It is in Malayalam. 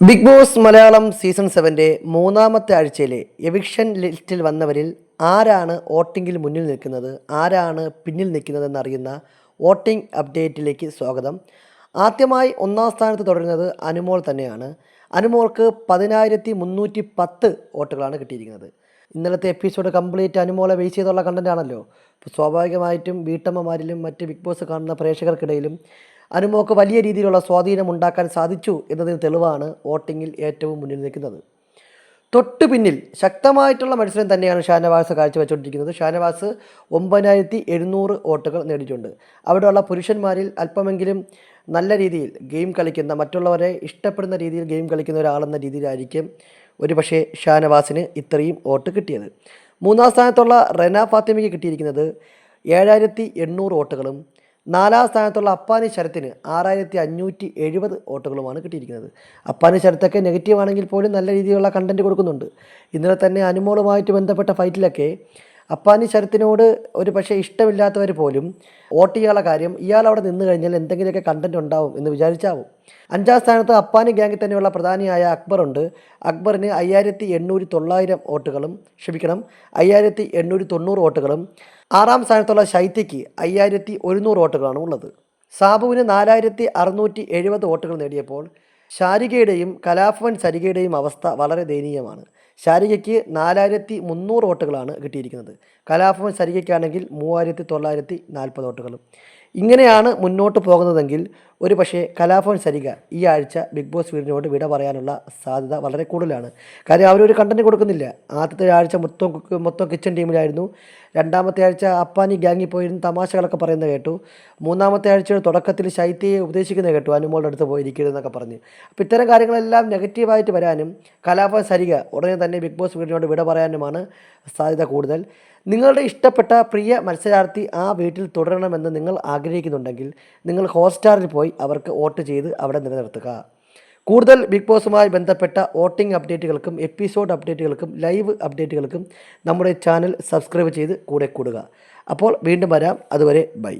ബിഗ് ബോസ് മലയാളം സീസൺ സെവന്റെ മൂന്നാമത്തെ ആഴ്ചയിലെ എവിക്ഷൻ ലിസ്റ്റിൽ വന്നവരിൽ ആരാണ് വോട്ടിങ്ങിൽ മുന്നിൽ നിൽക്കുന്നത്? ആരാണ് പിന്നിൽ നിൽക്കുന്നതെന്നറിയുന്ന വോട്ടിംഗ് അപ്ഡേറ്റിലേക്ക് സ്വാഗതം. ആദ്യമായി ഒന്നാം സ്ഥാനത്ത് തുടരുന്നത് അനുമോൾ തന്നെയാണ്. അനുമോൾക്ക് പതിനായിരത്തി മുന്നൂറ്റി പത്ത് വോട്ടുകളാണ് കിട്ടിയിരിക്കുന്നത്. ഇന്നലത്തെ എപ്പിസോഡ് കംപ്ലീറ്റ് അനുമോളെ ബേസ് ചെയ്തുള്ള കണ്ടന്റ് ആണല്ലോ. സ്വാഭാവികമായിട്ടും വീട്ടമ്മമാരിലും മറ്റ് ബിഗ് ബോസ് കാണുന്ന പ്രേക്ഷകർക്കിടയിലും അനുമോക്ക് വലിയ രീതിയിലുള്ള സ്വാധീനം ഉണ്ടാക്കാൻ സാധിച്ചു എന്നതിന് തെളിവാണ് വോട്ടിങ്ങിൽ ഏറ്റവും മുന്നിൽ നിൽക്കുന്നത്. തൊട്ടു പിന്നിൽ ശക്തമായിട്ടുള്ള മത്സരം തന്നെയാണ് ഷാനവാസ് കാഴ്ചവെച്ചുകൊണ്ടിരിക്കുന്നത്. ഷാനവാസ് ഒമ്പതിനായിരത്തി എഴുന്നൂറ് വോട്ടുകൾ നേടിയിട്ടുണ്ട്. അവിടെയുള്ള പുരുഷന്മാരിൽ അല്പമെങ്കിലും നല്ല രീതിയിൽ ഗെയിം കളിക്കുന്ന മറ്റുള്ളവരെ ഇഷ്ടപ്പെടുന്ന രീതിയിൽ ഗെയിം കളിക്കുന്ന ഒരാളെന്ന രീതിയിലായിരിക്കും ഒരു പക്ഷേ ഷാനവാസിന് ഇത്രയും വോട്ട് കിട്ടിയത്. മൂന്നാം സ്ഥാനത്തുള്ള റെന ഫാത്തിമയ്ക്ക് കിട്ടിയിരിക്കുന്നത് ഏഴായിരത്തി എണ്ണൂറ് വോട്ടുകളും നാലാം സ്ഥാനത്തുള്ള അപ്പാനി ശരത്തിന് ആറായിരത്തി അഞ്ഞൂറ്റി എഴുപത് വോട്ടുകളുമാണ് കിട്ടിയിരിക്കുന്നത്. അപ്പാനി ശരത്തൊക്കെ നെഗറ്റീവ് ആണെങ്കിൽ പോലും നല്ല രീതിയിലുള്ള കണ്ടന്റ് കൊടുക്കുന്നുണ്ട്. ഇന്നലെ തന്നെ അനുമോളുമായിട്ട് ബന്ധപ്പെട്ട ഫൈറ്റിലൊക്കെ അപ്പാനി ശരത്തിനോട് ഒരു പക്ഷേ ഇഷ്ടമില്ലാത്തവർ പോലും വോട്ട് ചെയ്യാനുള്ള കാര്യം ഇയാൾ അവിടെ നിന്ന് കഴിഞ്ഞാൽ എന്തെങ്കിലുമൊക്കെ കണ്ടന്റ് ഉണ്ടാവും എന്ന് വിചാരിച്ചാവും. അഞ്ചാം സ്ഥാനത്ത് അപ്പാനി ഗ്യാങ്ങിൽ തന്നെയുള്ള പ്രധാനിയായ അക്ബറുണ്ട്. അക്ബറിന് അയ്യായിരത്തി എണ്ണൂറ്റി തൊള്ളായിരം വോട്ടുകളും ക്ഷമിക്കണം അയ്യായിരത്തി എണ്ണൂറ്റി തൊണ്ണൂറ് വോട്ടുകളും. ആറാം സ്ഥാനത്തുള്ള ശൈത്യയ്ക്ക് അയ്യായിരത്തി ഒരുന്നൂറ് വോട്ടുകളാണ് ഉള്ളത്. സാബുവിന് നാലായിരത്തി അറുന്നൂറ്റി എഴുപത് വോട്ടുകൾ നേടിയപ്പോൾ ഷാരികയുടെയും കലാഭവൻ സരികയുടെയും അവസ്ഥ വളരെ ദയനീയമാണ്. ശാരികയ്ക്ക് നാലായിരത്തി മുന്നൂറ് വോട്ടുകളാണ് കിട്ടിയിരിക്കുന്നത്. കലാഭവൻ ശരികയ്ക്കാണെങ്കിൽ മൂവായിരത്തി തൊള്ളായിരത്തി നാൽപ്പത് വോട്ടുകളും. ഇങ്ങനെയാണ് മുന്നോട്ട് പോകുന്നതെങ്കിൽ ഒരു പക്ഷേ കലാഭവൻ സരിക ഈ ആഴ്ച ബിഗ് ബോസ് വീടിനോട് വിട പറയാനുള്ള സാധ്യത വളരെ കൂടുതലാണ്. കാര്യം അവരൊരു കണ്ടന്റ് കൊടുക്കുന്നില്ല. ആദ്യത്തെ ആഴ്ച മൊത്തം മൊത്തം കിച്ചൺ ടീമിലായിരുന്നു രണ്ടാമത്തെ ആഴ്ച അപ്പാനി ഗ്യാങ്ങിൽ പോയിരുന്ന് തമാശകളൊക്കെ പറയുന്നത് കേട്ടു. മൂന്നാമത്തെ ആഴ്ചയുടെ തുടക്കത്തിൽ ശൈത്യയെ ഉപദേശിക്കുന്നത് കേട്ടു. അനുമോളുടെ അടുത്ത് പോയിരിക്കരുതെന്നൊക്കെ പറഞ്ഞ്. അപ്പോൾ ഇത്തരം കാര്യങ്ങളെല്ലാം നെഗറ്റീവായിട്ട് വരാനും കലാഭവൻ സരിക ഉടനെ തന്നെ ബിഗ് ബോസ് വീടിനോട് വിട പറയാനുമാണ് സാധ്യത കൂടുതൽ. നിങ്ങളുടെ ഇഷ്ടപ്പെട്ട പ്രിയ മത്സരാർത്ഥി ആ വീട്ടിൽ തുടരണമെന്ന് നിങ്ങൾ ആഗ്രഹിക്കുന്നുണ്ടെങ്കിൽ നിങ്ങൾ ഹോട്ട്സ്റ്റാറിൽ പോയി അവർക്ക് വോട്ട് ചെയ്ത് അവിടെ നിലനിർത്തുക. കൂടുതൽ ബിഗ് ബോസുമായി ബന്ധപ്പെട്ട വോട്ടിംഗ് അപ്ഡേറ്റുകൾക്കും എപ്പിസോഡ് അപ്ഡേറ്റുകൾക്കും ലൈവ് അപ്ഡേറ്റുകൾക്കും നമ്മുടെ ചാനൽ സബ്സ്ക്രൈബ് ചെയ്ത് കൂടെ കൂടുക. അപ്പോൾ വീണ്ടും വരാം. അതുവരെ ബൈ.